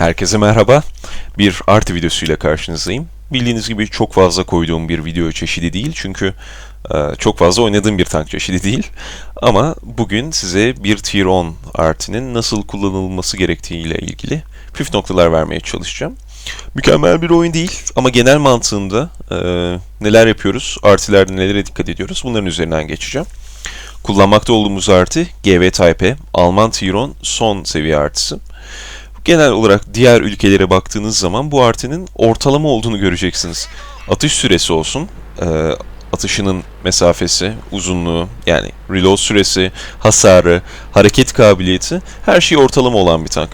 Herkese merhaba. Bir artı videosuyla karşınızdayım. Bildiğiniz gibi çok fazla koyduğum bir video çeşidi değil çünkü e, çok fazla oynadığım bir tank çeşidi değil. Ama bugün size bir tier 10 artinin nasıl kullanılması gerektiğiyle ilgili püf noktalar vermeye çalışacağım. Mükemmel bir oyun değil ama genel mantığında e, neler yapıyoruz, artılerde nelere dikkat ediyoruz bunların üzerinden geçeceğim. Kullanmakta olduğumuz artı GV Type Alman Tier 10 son seviye artısı. Genel olarak diğer ülkelere baktığınız zaman bu artinin ortalama olduğunu göreceksiniz. Atış süresi olsun, e, atışının mesafesi, uzunluğu, yani reload süresi, hasarı, hareket kabiliyeti her şey ortalama olan bir tank.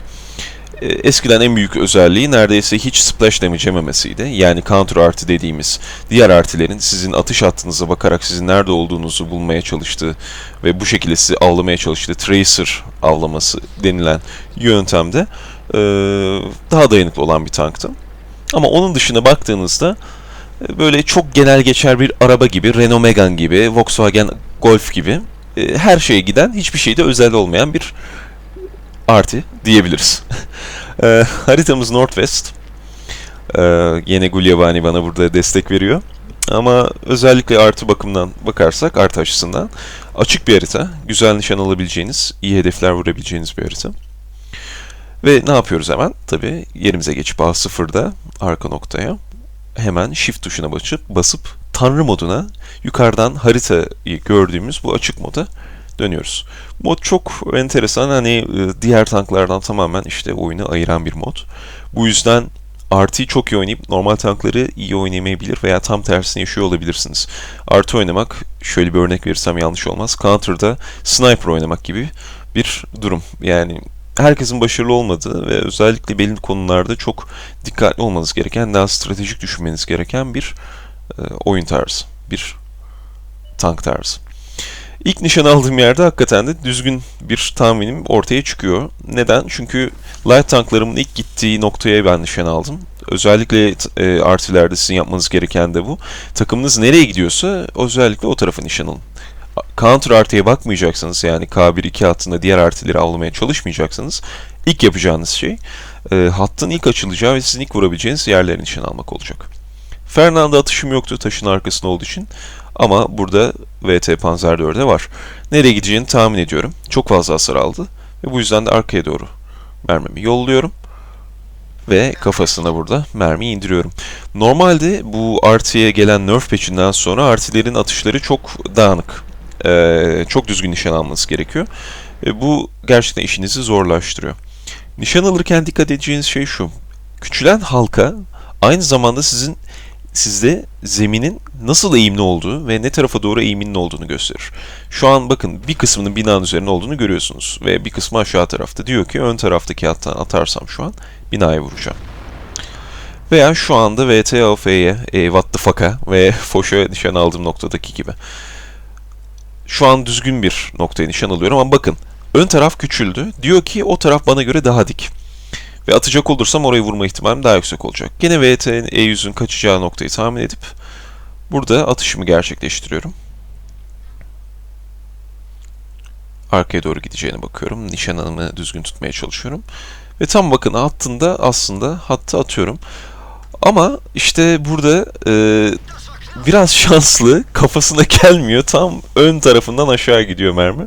E, eskiden en büyük özelliği neredeyse hiç splash damage yememesiydi. Yani counter artı dediğimiz diğer artılerin sizin atış hattınıza bakarak sizin nerede olduğunuzu bulmaya çalıştığı ve bu şekilde sizi avlamaya çalıştığı tracer avlaması denilen yöntemde daha dayanıklı olan bir tanktı. Ama onun dışına baktığınızda e, böyle çok genel geçer bir araba gibi, Renault Megane gibi, Volkswagen Golf gibi e, her şeye giden, hiçbir şeyde özel olmayan bir artı diyebiliriz. e, haritamız Northwest. E, yine Gulyabani bana burada destek veriyor. Ama özellikle artı bakımından bakarsak, artı açısından açık bir harita. Güzel nişan alabileceğiniz, iyi hedefler vurabileceğiniz bir harita. Ve ne yapıyoruz hemen? Tabii yerimize geçip A0'da arka noktaya hemen Shift tuşuna basıp, basıp Tanrı moduna yukarıdan haritayı gördüğümüz bu açık moda dönüyoruz. Mod çok enteresan. Hani e, diğer tanklardan tamamen işte oyunu ayıran bir mod. Bu yüzden artıyı çok iyi oynayıp normal tankları iyi oynayamayabilir veya tam tersini yaşıyor olabilirsiniz. Artı oynamak, şöyle bir örnek verirsem yanlış olmaz. Counter'da sniper oynamak gibi bir durum. Yani herkesin başarılı olmadığı ve özellikle belli konularda çok dikkatli olmanız gereken, daha stratejik düşünmeniz gereken bir e, oyun tarzı, bir tank tarzı. İlk nişan aldığım yerde hakikaten de düzgün bir tahminim ortaya çıkıyor. Neden? Çünkü light tanklarımın ilk gittiği noktaya ben nişan aldım. Özellikle e, artilerde sizin yapmanız gereken de bu. Takımınız nereye gidiyorsa özellikle o tarafa nişan alın. Counter artıya bakmayacaksınız yani K1-2 hattında diğer artileri avlamaya çalışmayacaksınız. İlk yapacağınız şey e, hattın ilk açılacağı ve sizin ilk vurabileceğiniz yerlerin nişan almak olacak. Fernando atışım yoktu taşın arkasında olduğu için. Ama burada VT Panzer 4'e var. Nereye gideceğini tahmin ediyorum. Çok fazla hasar aldı. Ve bu yüzden de arkaya doğru mermimi yolluyorum. Ve kafasına burada mermi indiriyorum. Normalde bu artıya gelen nerf patch'inden sonra artilerin atışları çok dağınık. Ee, çok düzgün nişan alması gerekiyor. Ve bu gerçekten işinizi zorlaştırıyor. Nişan alırken dikkat edeceğiniz şey şu. Küçülen halka aynı zamanda sizin sizde zeminin nasıl eğimli olduğu ve ne tarafa doğru eğiminin olduğunu gösterir. Şu an bakın bir kısmının binanın üzerinde olduğunu görüyorsunuz ve bir kısmı aşağı tarafta. Diyor ki ön taraftaki hattan atarsam şu an binaya vuracağım. Veya şu anda VTAF'ye, e, what the fuck'a ve Foş'a nişan aldığım noktadaki gibi. Şu an düzgün bir noktaya nişan alıyorum ama bakın ön taraf küçüldü. Diyor ki o taraf bana göre daha dik. Ve atacak olursam orayı vurma ihtimalim daha yüksek olacak. Yine VT E100'ün kaçacağı noktayı tahmin edip burada atışımı gerçekleştiriyorum. Arkaya doğru gideceğine bakıyorum. Nişanımı düzgün tutmaya çalışıyorum. Ve tam bakın hattında aslında hattı atıyorum. Ama işte burada e, biraz şanslı kafasına gelmiyor. Tam ön tarafından aşağı gidiyor mermi.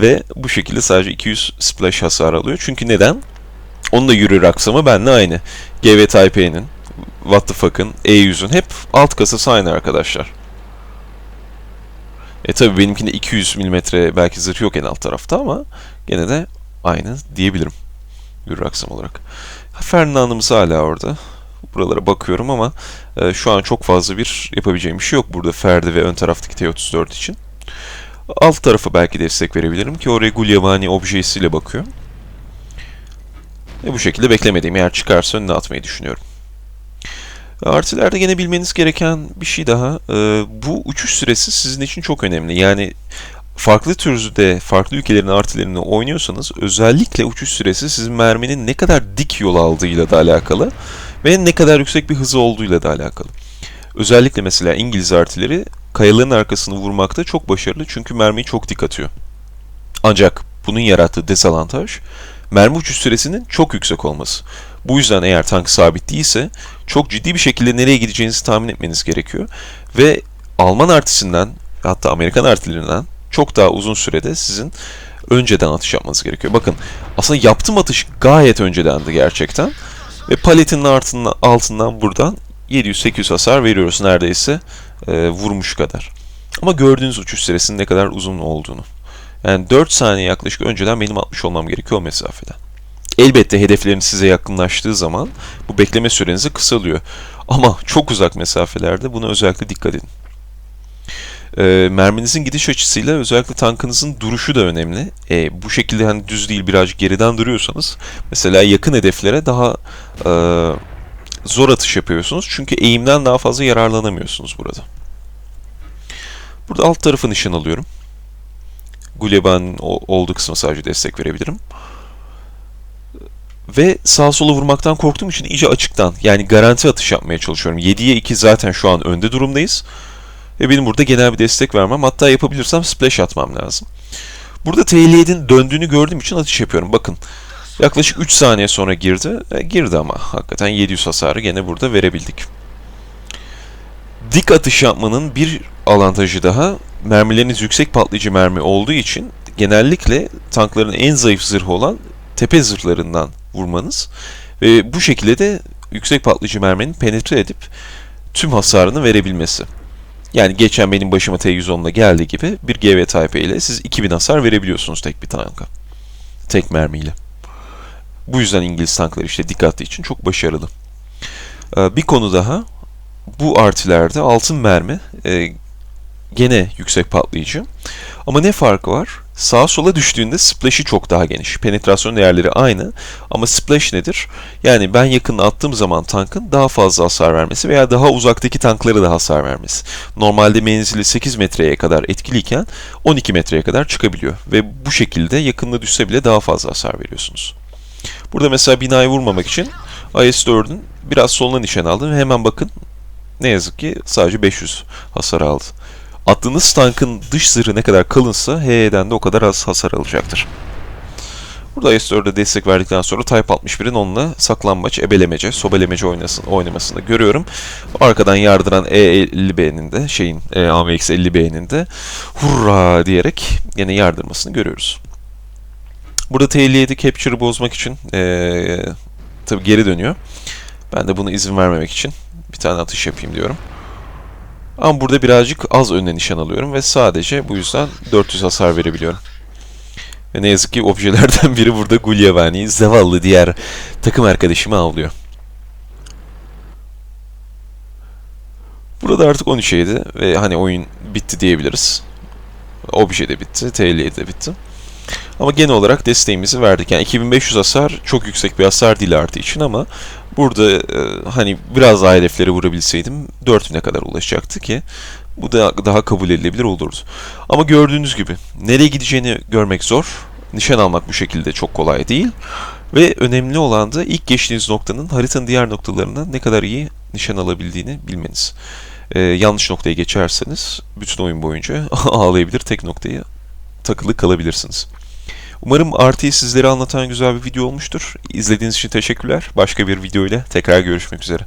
Ve bu şekilde sadece 200 splash hasar alıyor. Çünkü neden? Onun da yürür aksamı benle aynı. GV Taipei'nin, What the fuck'ın, E100'ün hep alt kasası aynı arkadaşlar. E tabi benimkinde 200 mm belki zırh yok en alt tarafta ama gene de aynı diyebilirim. Yürür aksam olarak. Fernand'ımız hala orada. Buralara bakıyorum ama e, şu an çok fazla bir yapabileceğim bir şey yok burada Ferdi ve ön taraftaki T-34 için. Alt tarafa belki destek verebilirim ki oraya Gulyabani objesiyle bakıyor. Ve bu şekilde beklemediğim yer çıkarsa önüne atmayı düşünüyorum. Artilerde gene bilmeniz gereken bir şey daha. Ee, bu uçuş süresi sizin için çok önemli. Yani farklı türde, farklı ülkelerin artilerini oynuyorsanız özellikle uçuş süresi sizin merminin ne kadar dik yol aldığıyla da alakalı ve ne kadar yüksek bir hızı olduğuyla da alakalı. Özellikle mesela İngiliz artileri kayaların arkasını vurmakta çok başarılı çünkü mermiyi çok dik atıyor. Ancak bunun yarattığı dezavantaj mermi uçuş süresinin çok yüksek olması. Bu yüzden eğer tank sabit değilse çok ciddi bir şekilde nereye gideceğinizi tahmin etmeniz gerekiyor. Ve Alman artisinden hatta Amerikan artilerinden çok daha uzun sürede sizin önceden atış yapmanız gerekiyor. Bakın aslında yaptığım atış gayet öncedendi gerçekten. Ve paletin altından, altından buradan 700-800 hasar veriyoruz neredeyse e, vurmuş kadar. Ama gördüğünüz uçuş süresinin ne kadar uzun olduğunu. Yani 4 saniye yaklaşık önceden benim atmış olmam gerekiyor o mesafeden. Elbette hedeflerin size yakınlaştığı zaman bu bekleme sürenizi kısalıyor. Ama çok uzak mesafelerde buna özellikle dikkat edin. E, merminizin gidiş açısıyla özellikle tankınızın duruşu da önemli. E, bu şekilde hani düz değil birazcık geriden duruyorsanız mesela yakın hedeflere daha e, zor atış yapıyorsunuz. Çünkü eğimden daha fazla yararlanamıyorsunuz burada. Burada alt tarafı nişan alıyorum. Guleban olduğu kısmı sadece destek verebilirim. Ve sağ sola vurmaktan korktuğum için iyice açıktan yani garanti atış yapmaya çalışıyorum. 7'ye 2 zaten şu an önde durumdayız. Ve benim burada genel bir destek vermem hatta yapabilirsem splash atmam lazım. Burada TL7'in döndüğünü gördüğüm için atış yapıyorum. Bakın yaklaşık 3 saniye sonra girdi. E, girdi ama hakikaten 700 hasarı gene burada verebildik. Dik atış yapmanın bir avantajı daha mermileriniz yüksek patlayıcı mermi olduğu için genellikle tankların en zayıf zırhı olan tepe zırhlarından vurmanız ve bu şekilde de yüksek patlayıcı merminin penetre edip tüm hasarını verebilmesi. Yani geçen benim başıma T110'la geldiği gibi bir GV Type ile siz 2000 hasar verebiliyorsunuz tek bir tanka. Tek mermiyle. Bu yüzden İngiliz tankları işte dikkatli için çok başarılı. Bir konu daha. Bu artilerde altın mermi e, gene yüksek patlayıcı. Ama ne farkı var? Sağa sola düştüğünde splash'i çok daha geniş. Penetrasyon değerleri aynı ama splash nedir? Yani ben yakın attığım zaman tankın daha fazla hasar vermesi veya daha uzaktaki tanklara da hasar vermesi. Normalde menzili 8 metreye kadar etkiliyken 12 metreye kadar çıkabiliyor. Ve bu şekilde yakınına düşse bile daha fazla hasar veriyorsunuz. Burada mesela binayı vurmamak için IS-4'ün biraz soluna nişan aldım. Hemen bakın ne yazık ki sadece 500 hasar aldı. Attığınız tankın dış zırhı ne kadar kalınsa HE'den de o kadar az hasar alacaktır. Burada S4'de destek verdikten sonra Type 61'in onunla saklanmaç, ebelemece, sobelemece oynasın, oynamasını görüyorum. Arkadan yardıran E50B'nin de şeyin e, AMX 50B'nin de hurra diyerek yine yardırmasını görüyoruz. Burada T57 Capture'ı bozmak için e, tabi geri dönüyor. Ben de bunu izin vermemek için bir tane atış yapayım diyorum. Ama burada birazcık az önüne nişan alıyorum ve sadece bu yüzden 400 hasar verebiliyorum. Ve ne yazık ki objelerden biri burada Gulyabani, zavallı diğer takım arkadaşımı avlıyor. Burada artık 13'eydi ve hani oyun bitti diyebiliriz. Obje de bitti, TL de bitti. Ama genel olarak desteğimizi verdik. Yani 2500 hasar çok yüksek bir hasar değil artı için ama burada e, hani biraz daha hedeflere vurabilseydim 4000'e kadar ulaşacaktı ki bu da daha kabul edilebilir olurdu. Ama gördüğünüz gibi nereye gideceğini görmek zor. Nişan almak bu şekilde çok kolay değil. Ve önemli olan da ilk geçtiğiniz noktanın haritanın diğer noktalarından ne kadar iyi nişan alabildiğini bilmeniz. Ee, yanlış noktaya geçerseniz bütün oyun boyunca ağlayabilir tek noktaya takılı kalabilirsiniz. Umarım RT'yi sizlere anlatan güzel bir video olmuştur. İzlediğiniz için teşekkürler. Başka bir video ile tekrar görüşmek üzere.